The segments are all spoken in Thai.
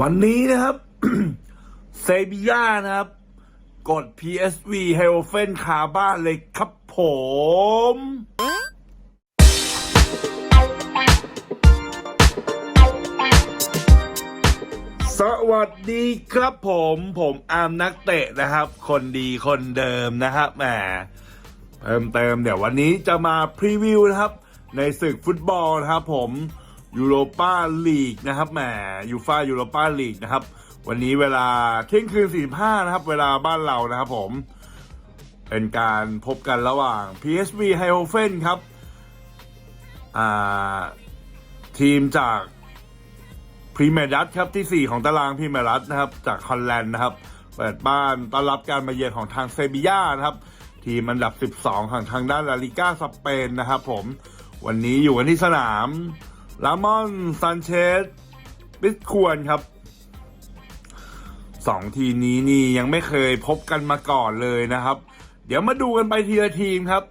วันนี้นะครับเซบีย่านะครับ กด PSV เฮลเฟนคาบ้านเลยครับผมสวัสดีครับผมผมอาร์มนักเตะนะครับ คนดีคนเดิมนะครับแหมเพิ่มเติมเดี๋ยววันนี้จะมาพรีวิวนะครับ ในศึกฟุตบอลนะครับผม ยูโรปาลีกนะครับแหมยูฟ่ายูโรปาลีกนะครับ วันนี้เวลาเที่ยงคืนสี่ห้านะครับ เวลาบ้านเรานะครับผม เป็นการพบกันระหว่าง PSV h e i h o f e n ครับทีมจากพรีเมียร์ดัตครับที่ 4 ของตารางพรีเมียร์ดัตนะครับ จากฮอลแลนด์นะครับ เปิดบ้านต้อนรับการมาเยือนของทางเซบีย่านะครับ ทีมอันดับ 12 ของทางด้านลาลิก้าสเปนนะครับผมวันนี้อยู่กันที่สนาม ลามอนซันเชสบิสควรครับสองทีมนี้นี่ยังไม่เคยพบกันมาก่อนเลยนะครับ เดี๋ยวมาดูกันไปทีละทีมครับ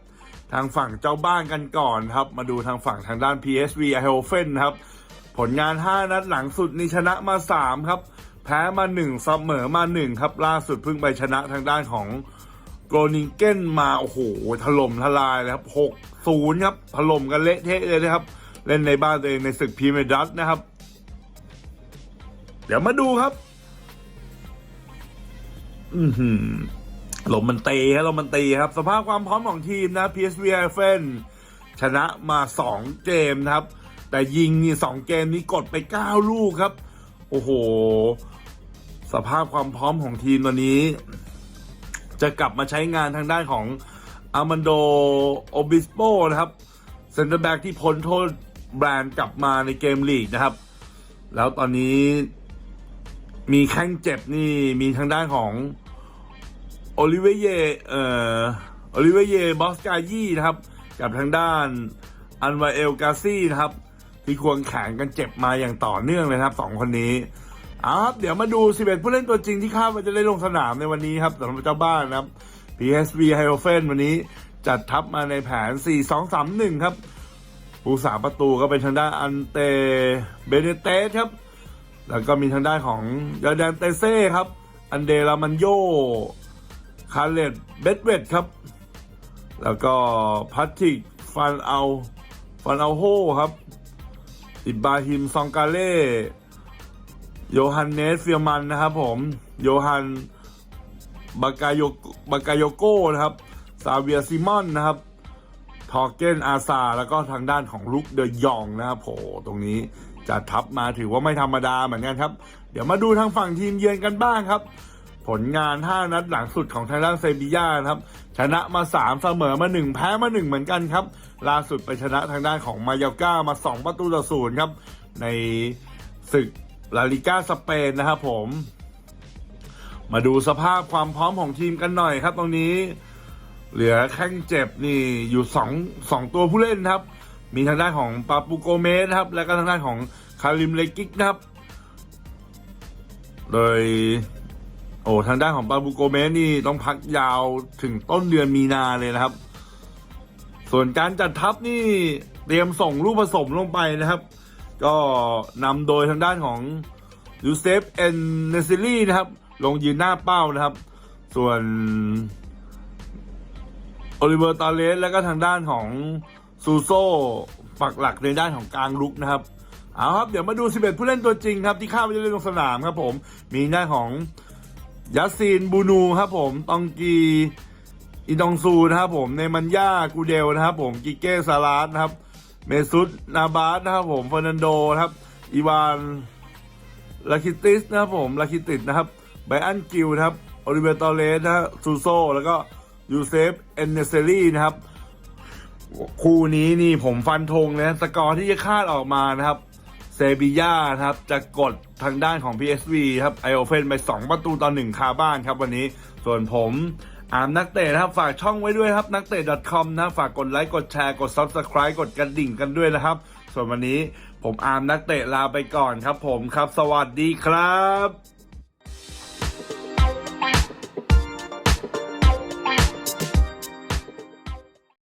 ทางฝั่งเจ้าบ้านกันก่อนครับ มาดูทางฝั่งทางด้าน PSV e i h o f e n ครับ ผลงาน 5 นัดหลังสุดนี่ชนะมา 3 ครับ แพ้มา 1 เสมอมา 1 ครับ ล่าสุดเพิ่งไปชนะทางด้านของโกรนิงเกนมา โอ้โหถล่มทลายเลยครับ 6-0 ครับถล่มกันเละเทะเลยนะครับ เล่นในบ้านตัวเองในศึกพรีเมียร์ดัตนะครับ เดี๋ยวมาดูครับ อือหือลมมันตีครับลมมันตีครับ สภาพความพร้อมของทีมนะ PSV e i f e n ชนะมา2เกมนะครับ แต่ยิงนี่สองเกมนี้กดไป9ลูกครับ โอ้โห สภาพความพร้อมของทีมตัวนี้ จะกลับมาใช้งานทางด้านของอามันโดโอบิสโปนะครับเซนเตอร์แบ็กที่พ้นโทษ แบรนด์กลับมาในเกมลีกนะครับ แล้วตอนนี้มีแข้งเจ็บนี่มีทางด้านของโอลิเวเยเอ่อโอลิเวเยบอสกายีนะครับ กับทางด้านอันวาเอลกาซี่นะครับ ที่ควงแข่งกันเจ็บมาอย่างต่อเนื่องเลยครับสองคนนี้เอาครับเดี๋ยวมาดู 11 ผู้เล่นตัวจริงที่คาดว่าจะได้ลงสนามในวันนี้ครับสำหรับเจ้าบ้านนะครับ PSV h e i h o f e n วันนี้จัดทัพมาในแผน 4-2-3-1 ครับ ผู้สาประตูก็เป็นทางด้านอันเตเบเนเตสครับ แล้วก็มีทางด้านของยาแดนเตเซ่ครับ อันเดรามันโย คาร์เลตเบดเวดครับ แล้วก็พัตติกฟันเอาฟันเอาโฮครับ อิบราฮิมซองกาเล่ โยฮันเนสเฟียมันนะครับผม โยฮันบากาโยบากาโยโก้นะครับ ซาเวียซิมอนนะครับ ทอร์เกนอาซาแล้วก็ทางด้านของลุกเดยองนะครับโผตรงนี้จัดทัพมาถือว่าไม่ธรรมดาเหมือนกันครับ เดี๋ยวมาดูทางฝั่งทีมเยือนกันบ้างครับ ผลงาน 5 นัดหลังสุดของทางด้านเซบีย่านะครับ ชนะมา 3 เสมอมา 1 แพ้มา 1 เหมือนกันครับ ล่าสุดไปชนะทางด้านของมายาก้ามา 2 ประตูต่อศูนย์ครับ ในศึกลาลิก้าสเปนนะครับผม มาดูสภาพความพร้อมของทีมกันหน่อยครับตรงนี้ เหลือแข้งเจ็บนี่อยู่สองสองตัวผู้เล่นนะครับ มีทางด้านของปาปูโกเมสครับ และก็ทางด้านของคาริมเลกิกนะครับ โดยโอ้ทางด้านของปาบูโกเมสนี่ต้องพักยาวถึงต้นเดือนมีนาเลยนะครับ ส่วนการจัดทัพนี่เตรียมส่งลูกผสมลงไปนะครับ ก็นำโดยทางด้านของยูเซฟเอนเนซิลี่นะครับ ลงยืนหน้าเป้านะครับ ส่วน อลิเวอร์ตาเลสแล้วก็ทางด้านของซูโซ่ปักหลักในด้านของกลางลุกนะครับเอาครับเดี๋ยวมาดู 11 ผู้เล่นตัวจริงครับที่คาดว่าจะเล่นลงสนามครับผมมีหน้าของยัสซีนบูนูครับผมตองกีอิดองซูนะครับผมเนมันย่ากูเดลนะครับผมกิเก้ซาลาสนะครับเมซุตนาบาสนะครับผมเฟอร์นันโดนะครับอีวานลาคิติสนะครับผมลาคิติสนะครับไบอันกิลนะครับโอลิเวตอเลสนะครับซูโซแล้วก็ ยูเซฟเอนเนเซรี่นะครับ คู่นี้นี่ผมฟันธงนะสกอร์ที่จะคาดออกมานะครับเซบีย่าครับจะกดทางด้านของ PSV ครับไอโอเฟนไป 2 ประตูต่อ1คาบ้านครับวันนี้ส่วนผมอามนักเตะนะครับฝากช่องไว้ด้วยครับนักเตะ .com นะฝากกดไลค์กดแชร์กด Subscribe กดกระดิ่งกันด้วยนะครับ ส่วนวันนี้ผมอามนักเตะลาไปก่อนครับผมครับ สวัสดีครับ